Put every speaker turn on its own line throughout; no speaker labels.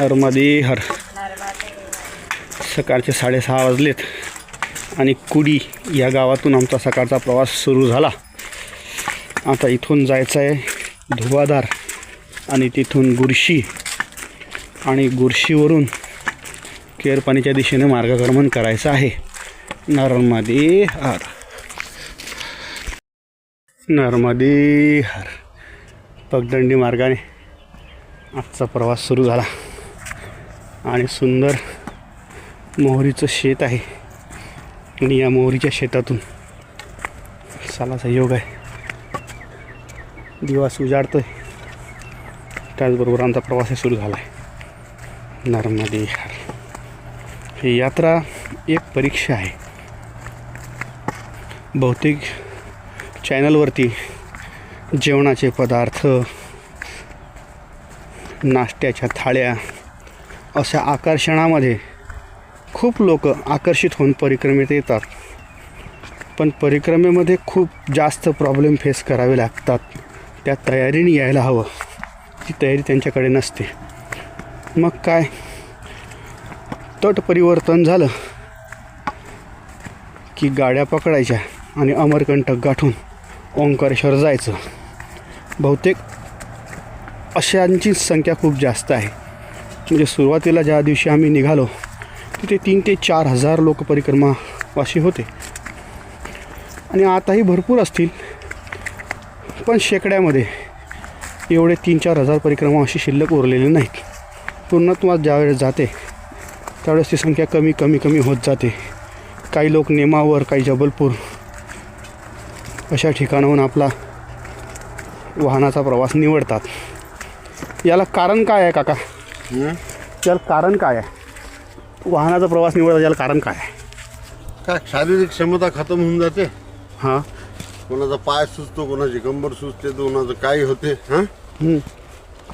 नर्मदे हर. सकाळचे साडेसहा वाजलेत आणि कुडी या गावातून आमचा सकाळचा प्रवास सुरू झाला. आता इथून जायचं आहे धुवाधार आणि तिथून गुरशी आणि गुरशीवरून केरपाणीच्या दिशेने मार्गक्रमण करायचं आहे. नर्मदे हर. नर्मदे हर. पगदंडी मार्गाने आजचा प्रवास सुरू झाला. आणि सुंदर मोहरीचं शेत आहे. आणि या मोहरीच्या शेतातून सालाचा योग आहे. दिवस आहे त्याचबरोबर आमचा प्रवासही सुरू झाला आहे नर्मदे हर ही यात्रा एक परीक्षा आहे. बहुतेक चॅनलवरती जेवणाचे पदार्थ नाश्त्याच्या थाळ्या अशा आकर्षणामध्ये खूप लोक आकर्षित होऊन परिक्रमेत येतात. पण परिक्रमेमध्ये खूप जास्त प्रॉब्लेम फेस करावे लागतात. त्या तयारीने यायला हवं. ती तयारी त्यांच्याकडे नसते. मग काय? तट परिवर्तन झालं की गाड्या पकडायच्या आणि अमरकंटक गाठून ओंकारेश्वर जायचं बहुतेक अशांची संख्या खूप जास्त आहे. म्हणजे सुरुवातीला ज्या दिवशी आम्ही निघालो तिथे तीन ते चार हजार लोक परिक्रमावासी होते. आणि आताही भरपूर असतील पण शेकड्यामध्ये एवढे तीन चार हजार परिक्रमावासी शिल्लक उरलेले नाहीत. पूर्णत्वात ज्यावेळेस जाते त्यावेळेस ती संख्या कमी कमी कमी होत जाते. काही लोक नेमावर काही जबलपूर अशा ठिकाणाहून आपला वाहनाचा प्रवास निवडतात. याला कारण काय आहे काका? याला कारण काय आहे? वाहनाचा प्रवास निवडतात याला कारण काय आहे?
काय शारीरिक क्षमता खतम होऊन जाते?
हां.
कोणाचा पाय सुचतो कोणाची कंबर सुचते कोणाचं काही होते हां.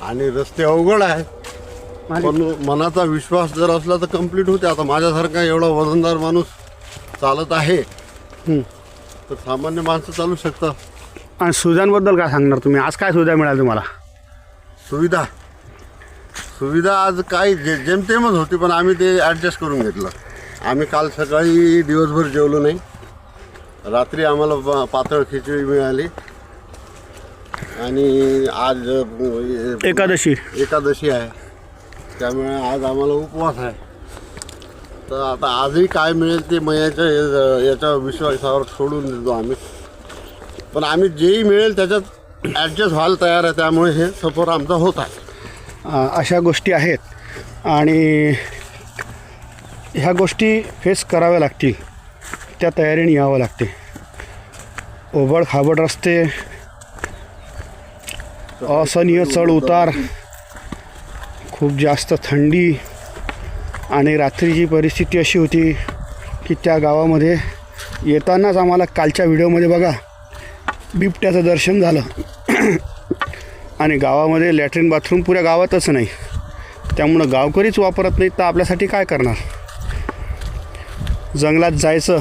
आणि रस्ते अवघड आहेत
आणि-
पण मनाचा विश्वास जर असला तर कंप्लीट होते. आता माझ्यासारखा एवढा वजनदार माणूस चालत आहे. तर सामान्य माणसं चालू शकतात.
आणि सुविधांबद्दल काय सांगणार तुम्ही? आज काय सुविधा मिळाली तुम्हाला?
सुविधा? सुविधा आज काही जे जेमतेमच होती पण आम्ही ते ॲडजस्ट करून घेतलं. आम्ही काल सकाळी दिवसभर जेवलो नाही. रात्री आम्हाला प- पातळ खिचडी मिळाली. आणि आज अ,
एकादशी.
एकादशी आहे. त्यामुळे आज आम्हाला उपवास आहे. तर आता आजही काय मिळेल ते मयाच्या या- याच्या विश्वासावर सोडून देतो आम्ही. पण आम्ही जेही मिळेल त्याच्यात ॲडजस्ट व्हायला तयार आहे. त्यामुळे हे सफर आमचा होत आहे.
अशा गोष्टी आहेत. आणि ह्या गोष्टी फेस कराव्या लागतील. त्या तयारीने यावं लागते. ओबड खाबड रस्ते. असहनीय चढ उतार. खूप जास्त थंडी. आणि रात्रीची परिस्थिती अशी होती की त्या गावामध्ये येतानाच आम्हाला कालच्या व्हिडिओमध्ये बघा बिबट्याचं दर्शन झालं. आणि गावामध्ये लॅट्रिन बाथरूम पुऱ्या गावातच नाही. त्यामुळं गावकरीच वापरत नाहीत तर आपल्यासाठी काय करणार? जंगलात जायचं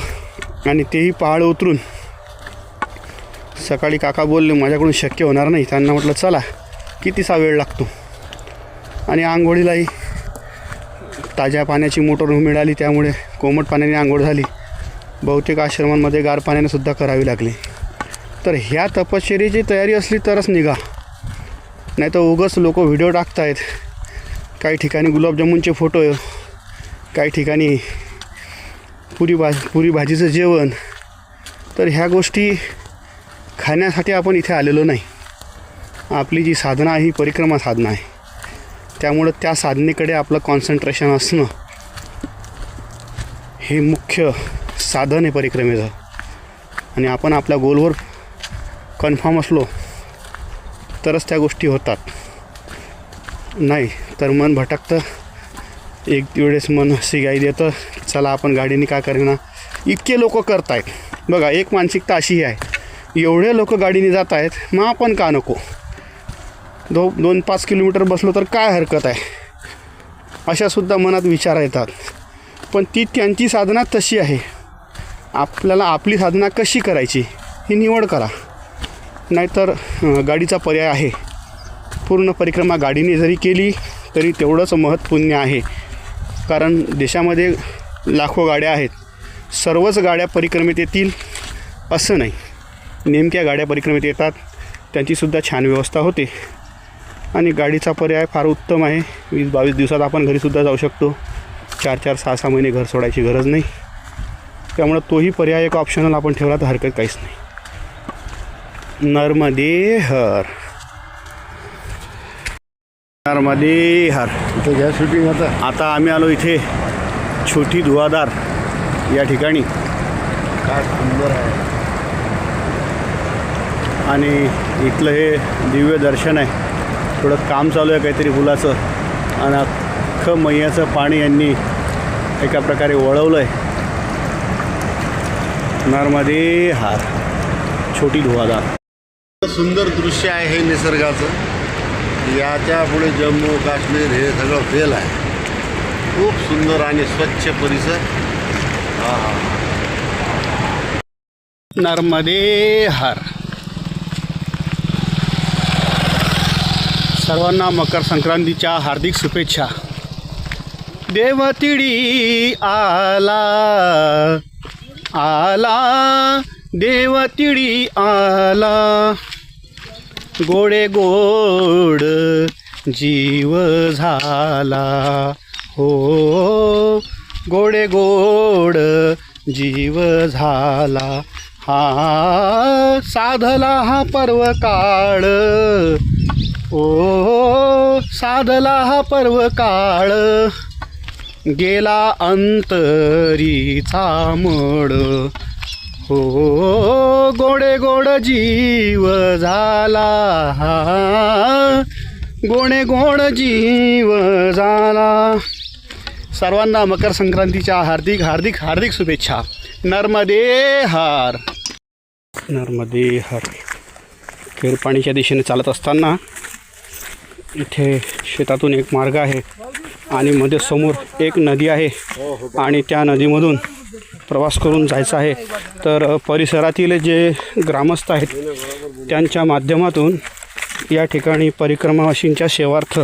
आणि तेही पहाड उतरून. सकाळी काका बोलले माझ्याकडून शक्य होणार नाही. त्यांना म्हटलं चला कितीसा वेळ लागतो? आणि आंघोळीलाही ताज्या पाण्याची मोटर मिळाली त्यामुळे कोमट पाण्याने आंघोळ झाली. बहुतेक आश्रमांमध्ये गार पाण्याने सुद्धा करावी लागली. तर ह्या तपश्चर्याची तयारी असली तरच निघा. नाही तर उगच लोक व्हिडिओ टाकतायत. काही ठिकाणी गुलाबजामुनचे फोटो काही ठिकाणी पुरी भा पुरी भाजीचं जेवण. तर ह्या गोष्टी खाण्यासाठी आपण इथे आलेलो नाही. आपली जी साधना आहे ही परिक्रमा साधना आहे. त्यामुळं त्या साधनेकडे आपलं कॉन्सन्ट्रेशन असणं हे मुख्य साधन आहे परिक्रमेचं. आणि आपण आपल्या गोलवर कन्फर्म असलो तरच त्या गोष्टी होतात. नाही तर मन भटकतं. एक वेळेस मन हसी देतं चला आपण गाडीने का करेना. इतके लोक करत आहेत बघा एक मानसिकता अशी आहे एवढे लोक गाडीने जात आहेत मग आपण का नको? दो दोन पाच किलोमीटर बसलो तर काय हरकत आहे? अशासुद्धा मनात विचार येतात. पण ती त्यांची साधना तशी आहे. आपल्याला आपली साधना कशी करायची ही निवड करा. नाहीतर गाडीचा पर्याय आहे. पूर्ण परिक्रमा गाडीने जरी केली तरी तेवढंच महत्त्वपूर्ण आहे. कारण देशामध्ये लाखो गाड्या आहेत. सर्वच गाड्या परिक्रमेत येतील असं नाही. नेमक्या गाड्या परिक्रमेत येतात त्यांचीसुद्धा छान व्यवस्था होते. आणि गाडीचा पर्याय फार उत्तम आहे. वीस बावीस दिवसात आपण घरीसुद्धा जाऊ शकतो. चार चार सहा सहा महिने घर सोडायची गरज नाही. त्यामुळं तोही पर्याय एक ऑप्शनल आपण ठेवला तर हरकत काहीच नाही. नर्मदे हर. नर्मदे हर.
इथं घ्या शूटिंग आता.
आता आम्ही आलो इथे छोटी धुवादार या ठिकाणी.
काय सुंदर आहे.
आणि इथलं हे दिव्य दर्शन आहे. थोडं काम चालू आहे काहीतरी पुलाचं आणि अख्खं मैयाचं पाणी यांनी एका प्रकारे वळवलं आहे नर्मदे हार. छोटी धुवादार
सुंदर दृश्य आहे हे निसर्गाचं. याच्यापुढे जम्मू काश्मीर हे सगळं फेल आहे. खूप सुंदर आणि स्वच्छ परिसर.
नर्मदे हर. सर्वांना मकर संक्रांतीच्या हार्दिक शुभेच्छा. देवतिडी आला आला. देवतिडी आला. गोडे गोड जीव झाला. हो गोडे गोड जीव झाला. हा साधला हा पर्व काळ ओ साधला हा पर्व काळ गेला अंतरीचा मड हो गोडे गोड जीव झाला गोडे गोड जीव झाला. सर्वांना मकर संक्रांतीच्या हार्दिक हार्दिक हार्दिक शुभेच्छा. नर्मदे हर. नर्मदे हर. खेरपाणीच्या दिशेने चालत असताना इथे शेतातून एक मार्ग आहे आणि मध्ये समोर एक नदी आहे आणि त्या नदीमधून प्रवास करून जायचा आहे. तर परिसरातील जे ग्रामस्थ आहेत त्यांच्या माध्यमातून या ठिकाणी परिक्रमावाशींच्या सेवार्थ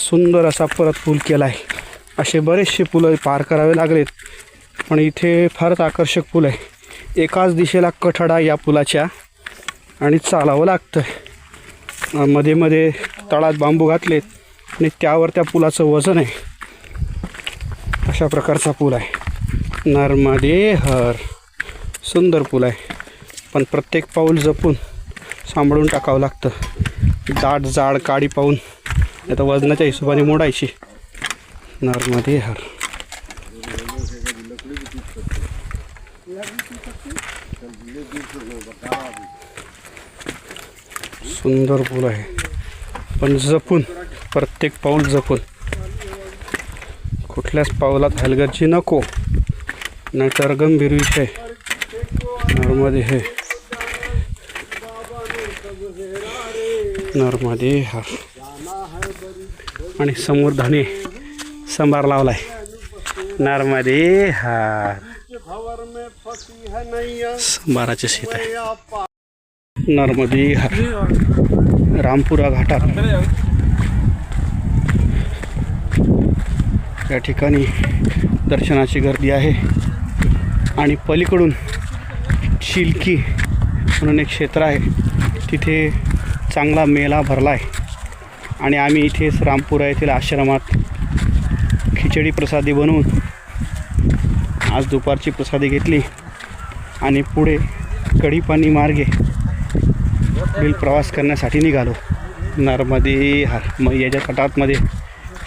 सुंदर असा परत पूल केला आहे. असे बरेचसे पुलं पार करावे लागलेत पण इथे फारच आकर्षक पूल आहे. एकाच दिशेला कठडा या पुलाच्या आणि चालावं लागतं आहे मध्ये मध्ये तळात बांबू घातलेत आणि त्यावर त्या पुलाचं वजन आहे. अशा प्रकारचा पूल आहे. नर्मदे हर. सुंदर पूल आहे. पण प्रत्येक पाऊल जपून सांभाळून टाकावं लागतं. जाड जाड काडी पाहून. आता वजनाच्या हिशोबाने मोडायची. नर्मदे हर. सुंदर पूल आहे. पण जपून प्रत्येक पाऊल जपून. कुठल्याच पावलात हलगर्जी नको. नाहीतर गंभीर विषय. नर्मदे हे. नर्मदे हा. आणि समोर धने संभार लावलाय. नर्मदे हा. संभाराचे शेत आहे. नर्मदे हा. रामपुरा घाटात. या ठिकाणी दर्शनाची गर्दी आहे. आणि पलीकडून चिलकी म्हणून एक क्षेत्र आहे. तिथे चांगला मेला भरला आहे. आणि आम्ही इथेच रामपुरा येथील आश्रमात खिचडी प्रसादी बनवून आज दुपारची प्रसादी घेतली आणि पुढे कढीपाणी मार्गे बिल प्रवास करण्यासाठी निघालो. नर्मदे हार याच्या तटातमध्ये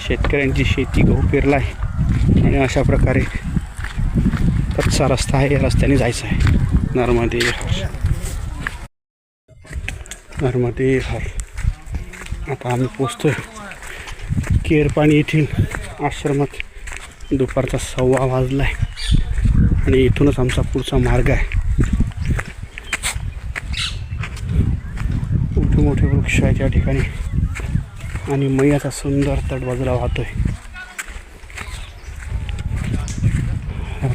शेतकऱ्यांची शेती गहू पेरला आहे. आणि अशा प्रकारे कच्चा रस्ता आहे या रस्त्याने जायचं आहे. नर्मदे हर. नर्मदे हर. आता आम्ही पोचतोय केरपाणी येथील आश्रमात. दुपारचा सव्वा वाजला आहे आणि इथूनच आमचा पुढचा मार्ग आहे. मोठे मोठे वृक्ष आहेत या ठिकाणी. आणि मैयाचा सुंदर तटबाजूला वाहतोय.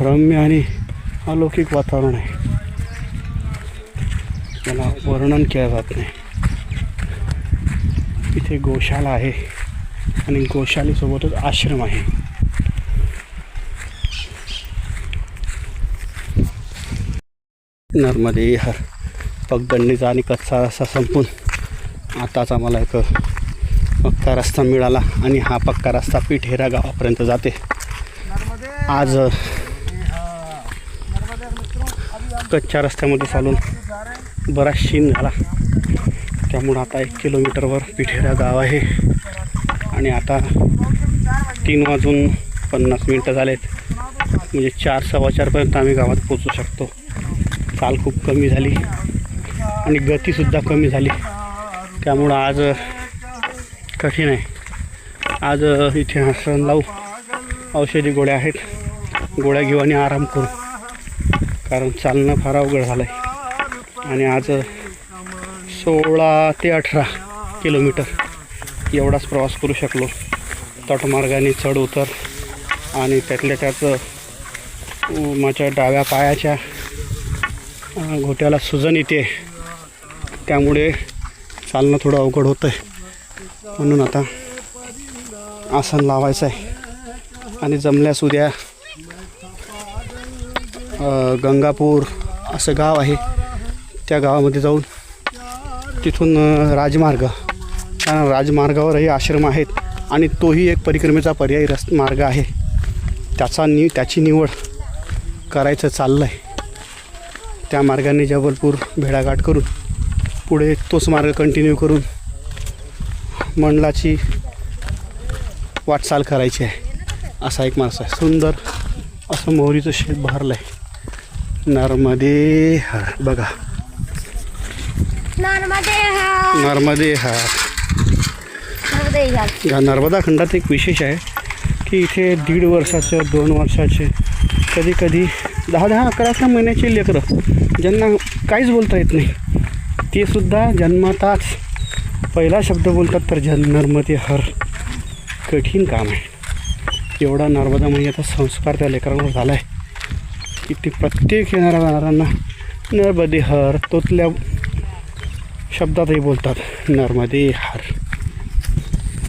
रम्य आणि अलौकिक वातावरण आहे. त्याला वर्णन केलं जात नाही. इथे गोशाला आहे आणि गोशालेसोबतच आश्रम आहे. नर्मदे हर पगदंडीचा आणि कच्चा रस्ता संपून आताच आम्हाला एक पक्का रस्ता मिळाला आणि हा पक्का रस्ता पिठेरा गावापर्यंत जाते. आज कच्च्या रस्त्यामध्ये चालून बराच शीन झाला. त्यामुळं आता एक किलोमीटरवर पिठेरा गाव आहे. आणि आता तीन वाजून पन्नास मिनटं झालेत. म्हणजे चार सव्वा चारपर्यंत आम्ही गावात पोचू शकतो. चाल खूप कमी झाली. आणि गतीसुद्धा कमी झाली. त्यामुळं आज कठीण आहे. आज इथे हसन लावू. औषधी गोळ्या आहेत. गोळ्या घेऊ आणि आराम करू. कारण चालणं फार अवघड झालं आहे आणि आज सोळा ते अठरा किलोमीटर एवढाच प्रवास करू शकलो. तटमार्गाने चढ उतर आणि त्यातल्या त्यात माझ्या डाव्या पायाच्या घोट्याला सुजन येते. त्यामुळे चालणं थोडं अवघड होतं आहे म्हणून आता आसन लावायचं आहे आणि जमल्यास उद्या गंगापूर असं गाव आहे. त्या गावामध्ये जाऊन तिथून राजमार्ग कारण राजमार्गावरही आश्रम आहेत आणि तोही एक परिक्रमेचा पर्यायी रस्त मार्ग आहे. त्याचा नि त्याची निवड करायचं चाललं आहे त्या मार्गाने जबलपूर भेडाघाट करून पुढे तोच मार्ग कंटिन्यू करून मंडलाची वाटचाल करायची आहे. असा एक माणूस आहे. सुंदर असं मोहरीचं शेत भरलं आहे नर्मदे हर बघा.
नर्मदे
नर्मदे हर. या नर्मदा खंडात एक विशेष आहे की इथे दीड वर्षाचे दोन वर्षाचे कधी कधी दहा दहा अकरा अकरा महिन्याचे लेकरं ज्यांना काहीच बोलता येत नाही ते सुद्धा जन्माताच पहिला शब्द बोलतात तर जन नर्मदे हर. कठीण काम आहे. एवढा नर्मदा मैयाचा संस्कार त्या लेकरांवर झाला आहे की ते प्रत्येक येणाऱ्या जाणाऱ्यांना नर्मदे हर तोतल्या शब्दातही बोलतात. नर्मदे हर.